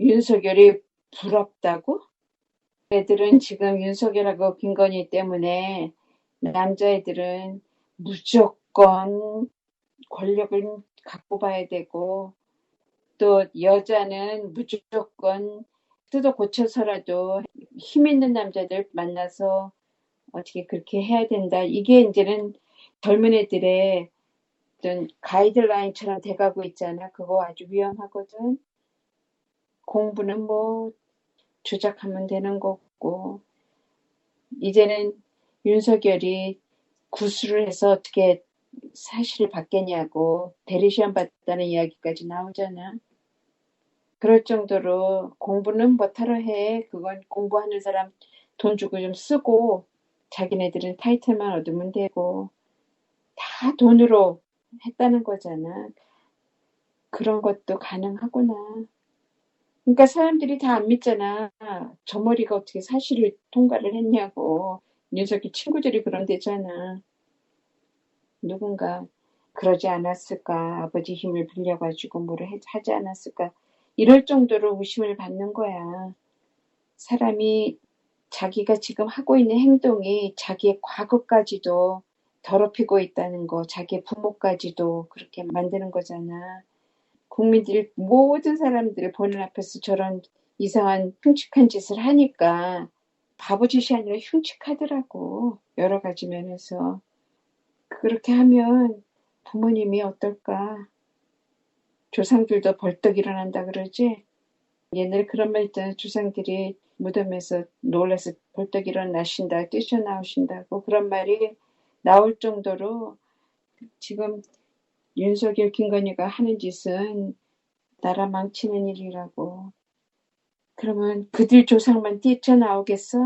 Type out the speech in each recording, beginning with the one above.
윤석열이 부럽다고? 애들은 지금 윤석열하고 김건희 때문에 남자애들은 무조건 권력을 갖고 봐야 되고 또 여자는 무조건 뜯어 고쳐서라도 힘 있는 남자들 만나서 어떻게 그렇게 해야 된다. 이게 이제는 젊은 애들의 어떤 가이드라인처럼 돼가고 있잖아. 그거 아주 위험하거든. 공부는 뭐 조작하면 되는 거고 이제는 윤석열이 구술을 해서 어떻게 사실을 받겠냐고 대리시험 받다는 이야기까지 나오잖아. 그럴 정도로 공부는 못하러 해. 그건 공부하는 사람 돈 주고 좀 쓰고 자기네들은 타이틀만 얻으면 되고 다 돈으로 했다는 거잖아. 그런 것도 가능하구나. 그러니까 사람들이 다 안 믿잖아. 저 머리가 어떻게 사실을 통과를 했냐고. 녀석이 친구들이 그런데잖아. 누군가 그러지 않았을까. 아버지 힘을 빌려가지고 뭐를 하지 않았을까. 이럴 정도로 의심을 받는 거야. 사람이 자기가 지금 하고 있는 행동이 자기의 과거까지도 더럽히고 있다는 거, 자기의 부모까지도 그렇게 만드는 거잖아. 국민들이 모든 사람들을 보는 앞에서 저런 이상한 흉측한 짓을 하니까 바보짓이 아니라 흉측하더라고. 여러 가지 면에서. 그렇게 하면 부모님이 어떨까? 조상들도 벌떡 일어난다 그러지? 옛날에 그런 말 있잖아. 조상들이 무덤에서 놀라서 벌떡 일어나신다, 뛰쳐나오신다고. 그런 말이 나올 정도로 지금 윤석열, 김건희가 하는 짓은 나라 망치는 일이라고. 그러면 그들 조상만 뛰쳐나오겠어?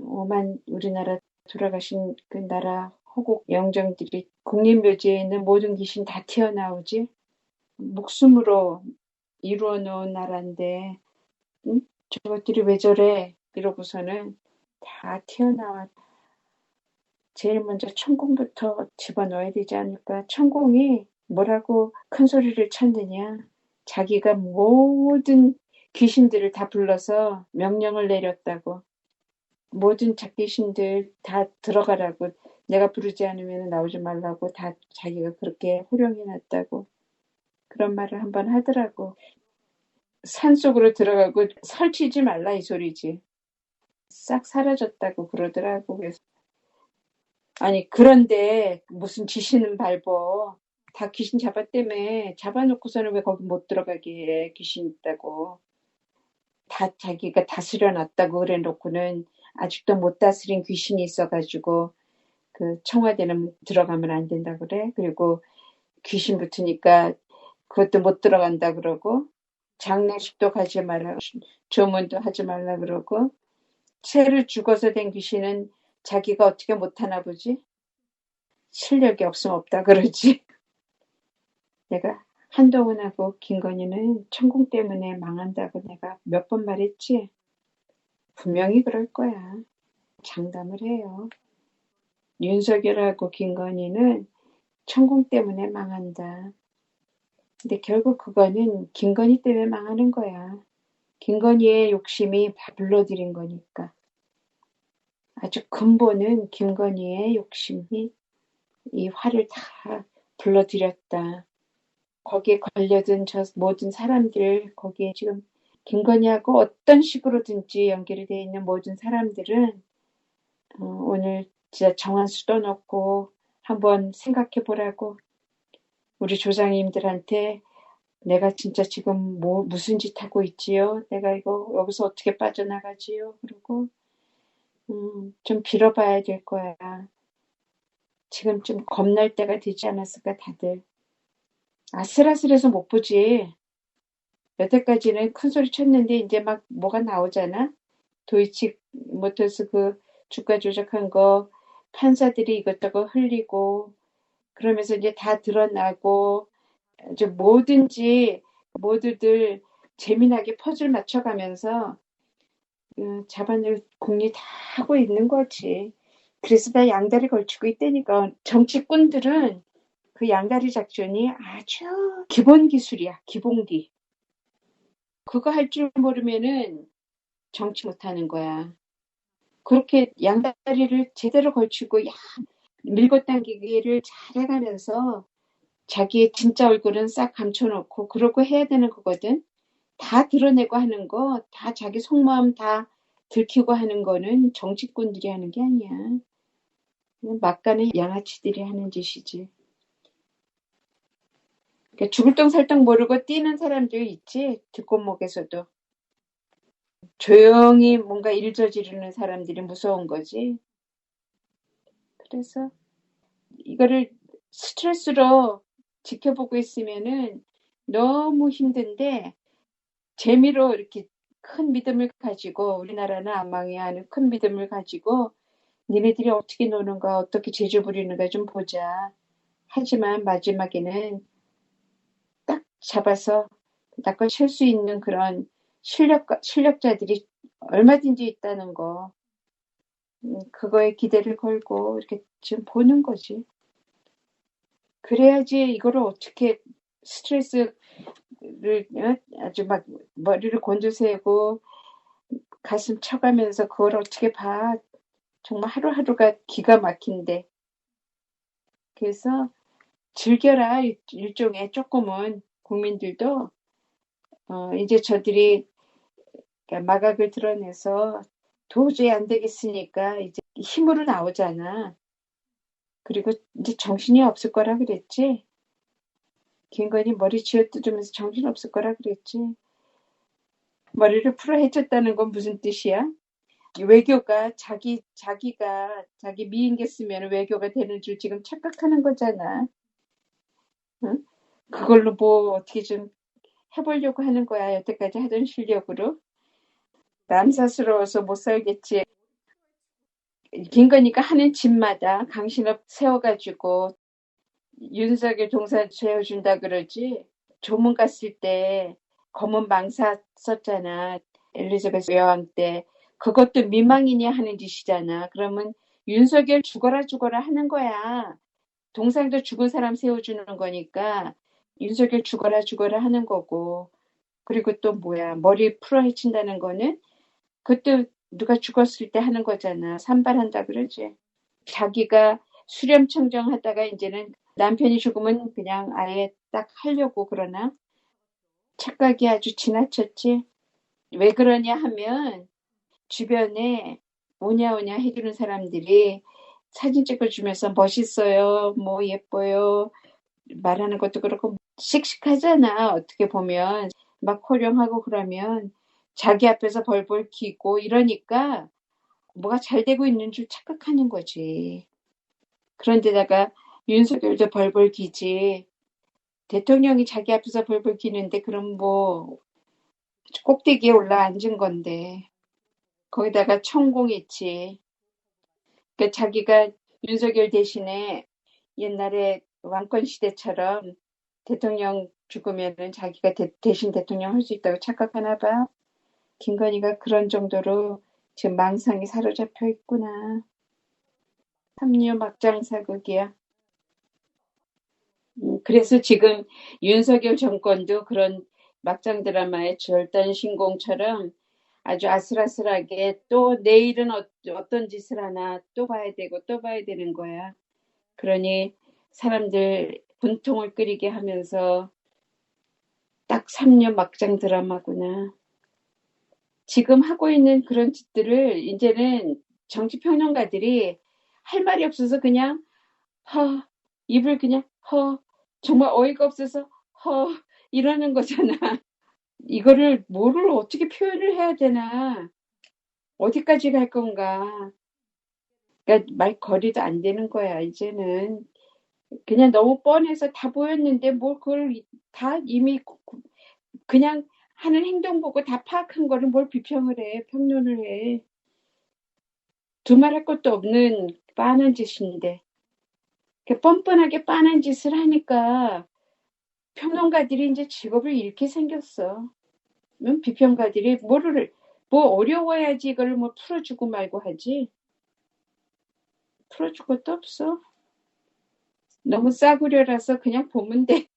오만 우리나라 돌아가신 그 나라 호국 영정들이 국립묘지에 있는 모든 귀신 다 튀어나오지? 목숨으로 이루어 놓은 나라인데 응? 저것들이 왜 저래? 이러고서는 다 튀어나와. 제일 먼저 천공부터 집어넣어야 되지 않을까? 천공이 뭐라고 큰 소리를 쳤느냐? 자기가 모든 귀신들을 다 불러서 명령을 내렸다고. 모든 잡귀신들 다 들어가라고. 내가 부르지 않으면 나오지 말라고 다 자기가 그렇게 호령해 놨다고. 그런 말을 한번 하더라고. 산 속으로 들어가고 설치지 말라 이 소리지. 싹 사라졌다고 그러더라고. 그래서 아니 그런데 무슨 귀신은 밟어. 다 귀신 잡았다며. 잡아놓고서는 왜 거기 못 들어가게 해. 귀신 있다고. 다 자기가 다스려 놨다고 그래 놓고는 아직도 못 다스린 귀신이 있어가지고 그 청와대는 들어가면 안 된다 그래. 그리고 귀신 붙으니까 그것도 못 들어간다 그러고 장례식도 가지 말라 조문도 하지 말라 그러고 채를 죽어서 된 귀신은 자기가 어떻게 못하나 보지? 실력이 없으면 없다 그러지. 내가 한동훈하고 김건희는 천공 때문에 망한다고 내가 몇 번 말했지? 분명히 그럴 거야. 장담을 해요. 윤석열하고 김건희는 천공 때문에 망한다. 근데 결국 그거는 김건희 때문에 망하는 거야. 김건희의 욕심이 다 불러들인 거니까. 아주 근본은 김건희의 욕심이 이 화를 다 불러들였다. 거기에 걸려든 저 모든 사람들, 거기에 지금 김건희하고 어떤 식으로든지 연결이 되어 있는 모든 사람들은 어, 오늘 진짜 정한 수도 넣고 한번 생각해 보라고 우리 조상님들한테 내가 진짜 지금 뭐 무슨 짓 하고 있지요? 내가 이거 여기서 어떻게 빠져나가지요? 그리고 음, 좀 빌어봐야 될 거야. 지금 좀 겁날 때가 되지 않았을까 다들. 아슬아슬해서 못 보지. 여태까지는 큰 소리 쳤는데 이제 막 뭐가 나오잖아. 도이치 모터스 그 주가 조작한 거 판사들이 이것저것 흘리고 그러면서 이제 다 드러나고 이제 뭐든지 모두들 재미나게 퍼즐 맞춰가면서 음, 자반을 공리 다 하고 있는 거지. 그래서 다 양다리 걸치고 있다니까 정치꾼들은 그 양다리 작전이 아주 기본 기술이야. 기본기. 그거 할 줄 모르면은 정치 못하는 거야. 그렇게 양다리를 제대로 걸치고 야 밀고 당기기를 잘해가면서 자기의 진짜 얼굴은 싹 감춰놓고 그러고 해야 되는 거거든. 다 드러내고 하는 거, 다 자기 속마음 다 들키고 하는 거는 정치꾼들이 하는 게 아니야. 막간의 양아치들이 하는 짓이지. 그러니까 죽을 똥 살똥 모르고 뛰는 사람들 있지 뒷골목에서도 조용히 뭔가 일 저지르는 사람들이 무서운 거지. 그래서 이거를 스트레스로 지켜보고 있으면은 너무 힘든데 재미로 이렇게 큰 믿음을 가지고 우리나라는 안 망해야 하는 큰 믿음을 가지고 니네들이 어떻게 노는가 어떻게 재주 부리는가 좀 보자. 하지만 마지막에는 딱 잡아서 낚아 칠수 있는 그런 실력 실력자들이 얼마든지 있다는 거 음, 그거에 기대를 걸고 이렇게 지금 보는 거지. 그래야지 이거를 어떻게 스트레스 를 어? 아주 막 머리를 곤두세우고 가슴 쳐가면서 그걸 어떻게 봐. 정말 하루하루가 기가 막힌데. 그래서 즐겨라 일종의 조금은 국민들도 어, 이제 저들이 마각을 드러내서 도저히 안 되겠으니까 이제 힘으로 나오잖아. 그리고 이제 정신이 없을 거라 그랬지. 김건희 머리 쥐어뜯으면서 정신 없을 거라 그랬지. 머리를 풀어 헤쳤다는 건 무슨 뜻이야? 외교가 자기 자기가 자기 미인계 쓰면 외교가 되는 줄 지금 착각하는 거잖아. 응? 그걸로 뭐 어떻게 좀 해보려고 하는 거야 여태까지 하던 실력으로. 남사스러워서 못 살겠지. 김건희가 하는 집마다 강신업 세워가지고 윤석열 동산 세워준다 그러지. 조문 갔을 때 검은 망사 썼잖아. 엘리자베스 여왕 때. 그것도 미망인이 하는 짓이잖아. 그러면 윤석열 죽어라 죽어라 하는 거야. 동상도 죽은 사람 세워주는 거니까 윤석열 죽어라 죽어라 하는 거고. 그리고 또 뭐야 머리 풀어 헤친다는 거는 그것도 누가 죽었을 때 하는 거잖아. 산발한다 그러지. 자기가 수렴청정 하다가 이제는 남편이 죽으면 그냥 아예 딱 하려고 그러나 착각이 아주 지나쳤지. 왜 그러냐 하면 주변에 오냐 오냐 해주는 사람들이 사진 찍어주면서 멋있어요, 뭐 예뻐요, 말하는 것도 그렇고 씩씩하잖아. 어떻게 보면 막 호령하고 그러면 자기 앞에서 벌벌 기고 이러니까 뭐가 잘 되고 있는 줄 착각하는 거지. 그런데다가 윤석열도 벌벌 기지. 대통령이 자기 앞에서 벌벌 기는데 그럼 뭐 꼭대기에 올라 앉은 건데 거기다가 천공 있지. 그러니까 자기가 윤석열 대신에 옛날에 왕권 시대처럼 대통령 죽으면은 자기가 대, 대신 대통령 할 수 있다고 착각하나 봐. 김건희가 그런 정도로 지금 망상이 사로잡혀 있구나. 삼류 막장 사극이야. 음, 그래서 지금 윤석열 정권도 그런 막장 드라마의 절단 신공처럼 아주 아슬아슬하게 또 내일은 어, 어떤 짓을 하나 또 봐야 되고 또 봐야 되는 거야. 그러니 사람들 분통을 끓이게 하면서 딱 3년 막장 드라마구나. 지금 하고 있는 그런 짓들을 이제는 정치평론가들이 할 말이 없어서 그냥 허 입을 그냥 허 정말 어이가 없어서 허 이러는 거잖아. 이거를 뭐를 어떻게 표현을 해야 되나 어디까지 갈 건가. 그러니까 말거리도 안 되는 거야 이제는 그냥 너무 뻔해서 다 보였는데 뭐 그걸 다 이미 그냥 하는 행동 보고 다 파악한 거를 뭘 비평을 해, 평론을 해. 두말할 것도 없는 빤한 짓인데. 뻔뻔하게 빤한 짓을 하니까 평론가들이 이제 직업을 잃게 생겼어. 비평가들이 뭐를, 뭐 어려워야지 이걸 뭐 풀어주고 말고 하지. 풀어줄 것도 없어. 너무 싸구려라서 그냥 보면 돼.